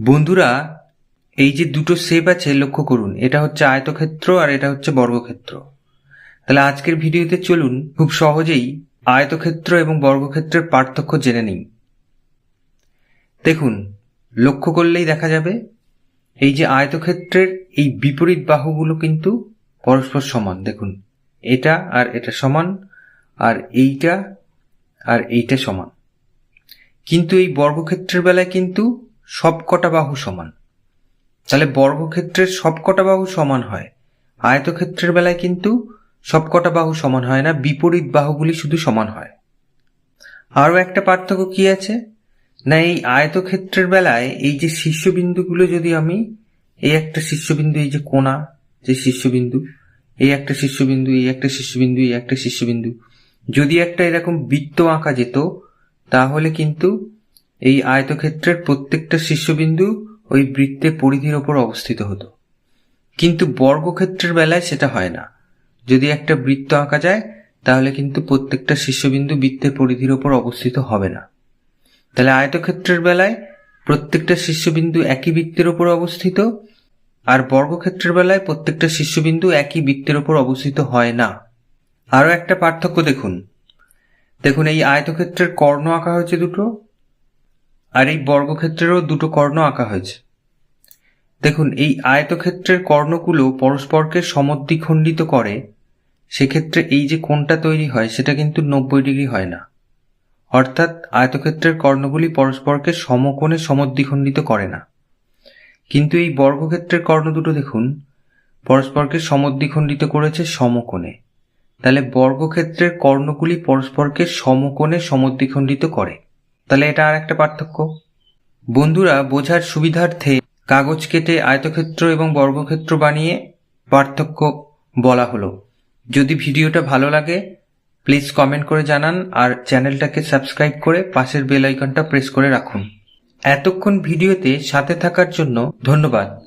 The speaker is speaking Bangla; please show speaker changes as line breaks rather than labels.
বন্ধুরা, এই যে দুটো শেপ আছে, লক্ষ্য করুন, এটা হচ্ছে আয়তক্ষেত্র আর এটা হচ্ছে বর্গক্ষেত্র। তাহলে আজকের ভিডিওতে চলুন খুব সহজেই আয়তক্ষেত্র এবং বর্গক্ষেত্রের পার্থক্য জেনে নিই। দেখুন, লক্ষ্য করলেই দেখা যাবে, এই যে আয়তক্ষেত্রের এই বিপরীত বাহুগুলো কিন্তু পরস্পর সমান। দেখুন, এটা আর এটা সমান, আর এইটা আর এইটা সমান। কিন্তু এই বর্গক্ষেত্রের বেলায় কিন্তু সবকটা বাহু সমান। তাহলে বর্গক্ষেত্রের সবকটা বাহু সমান হয়। আয়তক্ষেত্রের বেলায় কিন্তু সবকটা বাহু সমান হয় না, বিপরীত বাহুগুলি শুধু সমান হয়। আরও একটা পার্থক্য কি আছে? না, এই আয়তক্ষেত্রের বেলায় এই যে শীর্ষবিন্দুগুলো যদি আমি, এই একটা শীর্ষবিন্দু, এই যে কোনা যে শীর্ষবিন্দু, এই একটা শীর্ষবিন্দু, এই একটা শীর্ষবিন্দু, এই একটা শীর্ষবিন্দু, যদি একটা এরকম বৃত্ত আঁকা যেত, তাহলে কিন্তু এই আয়তক্ষেত্রের প্রত্যেকটা শীর্ষবিন্দু ওই বৃত্তের পরিধির ওপর অবস্থিত হতো। কিন্তু বর্গক্ষেত্রের বেলায় সেটা হয় না। যদি একটা বৃত্ত আঁকা যায়, তাহলে কিন্তু প্রত্যেকটা শীর্ষবিন্দু বৃত্তের পরিধির ওপর অবস্থিত হবে না। তাহলে আয়তক্ষেত্রের বেলায় প্রত্যেকটা শীর্ষবিন্দু একই বৃত্তের ওপর অবস্থিত, আর বর্গক্ষেত্রের বেলায় প্রত্যেকটা শীর্ষবিন্দু একই বৃত্তের ওপর অবস্থিত হয় না। আরও একটা পার্থক্য দেখুন। দেখুন, এই আয়তক্ষেত্রের কর্ণ আঁকা হয়েছে দুটো আর এই বর্গক্ষেত্রেরও দুটো কর্ণ আঁকা হয়েছে। দেখুন, এই আয়তক্ষেত্রের কর্ণগুলো পরস্পরকে সমদ্বিখণ্ডিত করে, সেক্ষেত্রে এই যে কোণটা তৈরি হয়, সেটা কিন্তু নব্বই ডিগ্রি হয় না। অর্থাৎ আয়তক্ষেত্রের কর্ণগুলি পরস্পরকে সমকোণে সমদ্বিখণ্ডিত করে না। কিন্তু এই বর্গক্ষেত্রের কর্ণ দুটো দেখুন, পরস্পরকে সমদ্বিখণ্ডিত করেছে সমকোণে। তাহলে বর্গক্ষেত্রের কর্ণগুলি পরস্পরকে সমকোণে সমদ্বিখণ্ডিত করে। তাহলে এটা আর একটা পার্থক্য? বন্ধুরা, বোঝার সুবিধার্থে কাগজ কেটে আয়তক্ষেত্র এবং বর্গক্ষেত্র বানিয়ে পার্থক্য বলা হলো। যদি ভিডিওটা ভালো লাগে, প্লিজ কমেন্ট করে জানান আর চ্যানেলটাকে সাবস্ক্রাইব করে পাশের বেল আইকনটা প্রেস করে রাখুন। এতক্ষণ ভিডিওতে সাথে থাকার জন্য ধন্যবাদ।